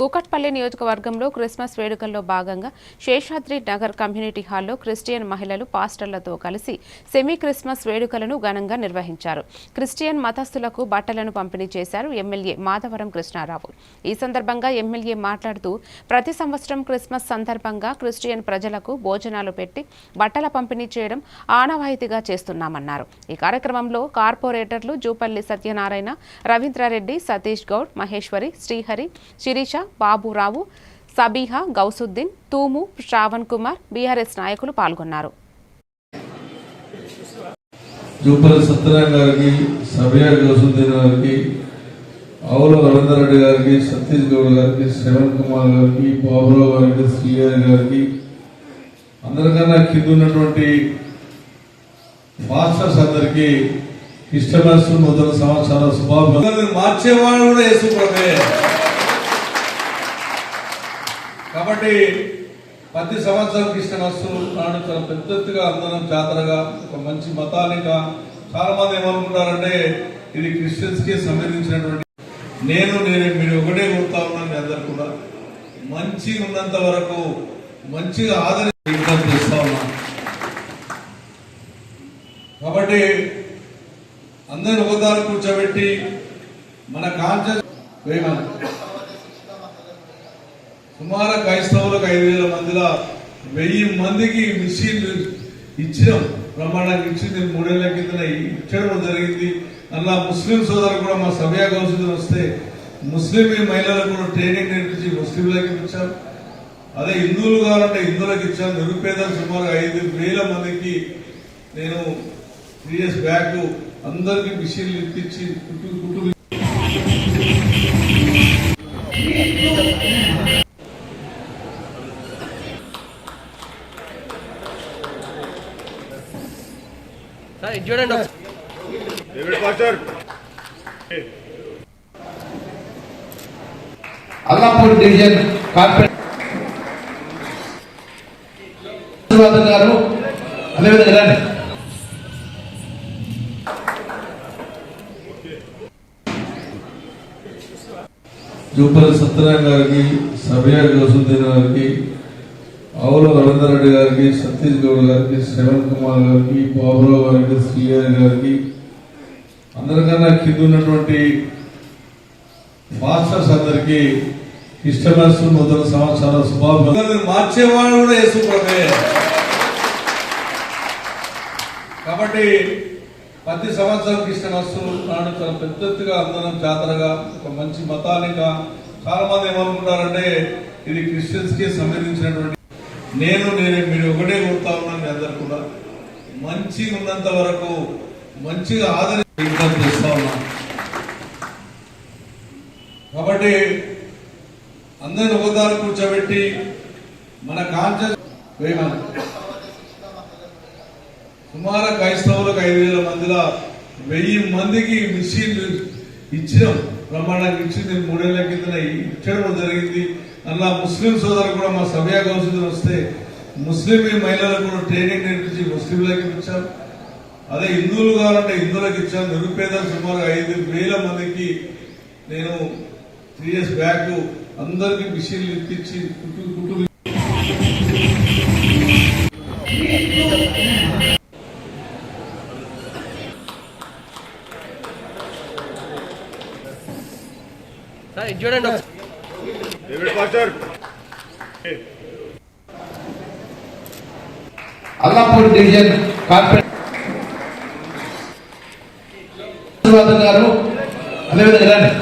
కూకట్పల్లి నియోజకవర్గంలో క్రిస్మస్ వేడుకల్లో భాగంగా శేషాద్రి నగర్ కమ్యూనిటీ హాల్లో క్రిస్టియన్ మహిళలు పాస్టర్లతో కలిసి సెమీ క్రిస్మస్ వేడుకలను ఘనంగా నిర్వహించారు. క్రిస్టియన్ మతస్థులకు బట్టలను పంపిణీ చేశారు ఎమ్మెల్యే మాధవరం కృష్ణారావు. ఈ సందర్భంగా ఎమ్మెల్యే మాట్లాడుతూ ప్రతి సంవత్సరం క్రిస్మస్ సందర్భంగా క్రిస్టియన్ ప్రజలకు భోజనాలు పెట్టి బట్టల పంపిణీ చేయడం ఆనవాయితీగా చేస్తున్నామన్నారు. ఈ కార్యక్రమంలో కార్పొరేటర్లు జూపల్లి సత్యనారాయణ రవీంద్రారెడ్డి సతీష్ గౌడ్ మహేశ్వరి శ్రీహరి శిరీష బాబురావు సబీహా గౌసుద్దీన్ తూము శ్రావణ్ కుమార్ బీఆర్ఎస్ నాయకులు పాల్గొన్నారు. జూపల్లి సత్యనారాయణ గారికి సభ్య గౌసుద్దీన్ గారికి ఆవుల రవీందర్ రెడ్డి గారికి సతీష్ గౌడ్ గారికి శ్రవణ్ కుమార్ గారికి బాబురావు గారికి శ్రీహరి గారికి అందరికన్నా కింద ఉన్నటువంటి మాస్టర్స్ అందరికి క్రిస్టమస్ నూతన సంవత్సరాల శుభాభివందనలు. మార్చేవాడు కూడా యేసు కాబట్టి ప్రతి సంవత్సరం క్రిస్టమస్ నాడు చాలా పెద్ద ఎత్తుగా అందరం జాతరగా ఒక మంచి మతానిగా చాలా మంది ఏమనుకుంటారంటే ఇది క్రిస్టియన్స్కి సంబంధించినటువంటి నేను నేను మీరు ఒకటే కోరుతా ఉన్నాను మీ అందరు కూడా. మంచిగా ఉన్నంత వరకు మంచిగా ఆదరి విజ్ఞప్తి చేస్తా ఉన్నాను కాబట్టి అందరిని ఒకదారి కూర్చోబెట్టి మన కాన్షియస్ వేయమని కుమార క్రైస్తవులకు ఐదు వేల మందిలో వెయ్యి మందికి మిషన్ ఇచ్చినాం. ప్రమాణానికి ఇచ్చింది మూడేళ్ళ కింద ఇచ్చడం జరిగింది. అలా ముస్లిం సోదరు కూడా మా సభ్య కౌన్సిల్ వస్తే ముస్లిం మహిళలకు కూడా ట్రైనింగ్ నేర్పించి ముస్లింలకు ఇచ్చాం. అదే హిందువులు కావాలంటే హిందువులకు ఇచ్చాం. నిరుపేదలు సుమారు ఐదు వేల మందికి నేను త్రీ ఇయర్స్ బ్యాక్ అందరికి మిషన్లు ఇప్పించి కుట్టు ఇది చూడండి ఒకసారి. David pastor Allapur division corporate Ashirvadam గారు అదేవిధంగా జూపల్లి సత్యనారాయణ గారికి సభ్య గౌసుద్దీన్ గారికి ఆవుల రవీందర్ రెడ్డి గారికి సతీష్ గౌడ్ గారికి శ్రవణ్ కుమార్ గారికి బాబురావు గారికి శ్రీహరి గారికి అందరికన్నా కింద ఉన్నటువంటి మాస్టర్స్ అందరికి క్రిస్టమస్ నూతన సంవత్సరాల శుభాభివందనలు. మార్చేవాడు కూడా యేసు ప్రభే కాబట్టి ప్రతి సంవత్సరం క్రిస్టమస్ నాడు చాలా పెద్ద ఎత్తుగా అందరం జాతరగా ఒక మంచి మతానిగా చాలా మంది ఏమనుకుంటారంటే ఇది క్రిస్టియన్స్కి సంబంధించినటువంటి నేను నేను మీరు ఒకటే కోరుతా ఉన్నాను అందరు కూడా. మంచిగా ఉన్నంత వరకు మంచిగా ఆదరి చేస్తా ఉన్నాను కాబట్టి అందరిని ఒకదారు కూర్చోబెట్టి మన కాన్షియస్ వేయమని సుమారు క్రైస్తవులకు ఐదు వేల మందిలో వెయ్యి మందికి మిషన్ ఇచ్చినాం. ప్రమాణానికి ఇచ్చింది. మూడేళ్ళ కింద ఇచ్చడం జరిగింది. అలా ముస్లిం సోదరులు కూడా మా సభ్య కౌన్సిల్ వస్తే ముస్లిం మహిళలకు కూడా ట్రైనింగ్ నేర్పించి ముస్లింలకు ఇచ్చాం అదే హిందువులు కావాలంటే హిందువులకు ఇచ్చాం నిరుపేదలు సుమారు ఐదు వేల మందికి నేను త్రీ ఇయర్స్ బ్యాక్ అందరికి మిషన్లు ఇప్పించి కుట్టు చూడండి అల్లాపూర్ డివిజన్ కార్పొరేట్ గారు అదేవిధంగా లేదు.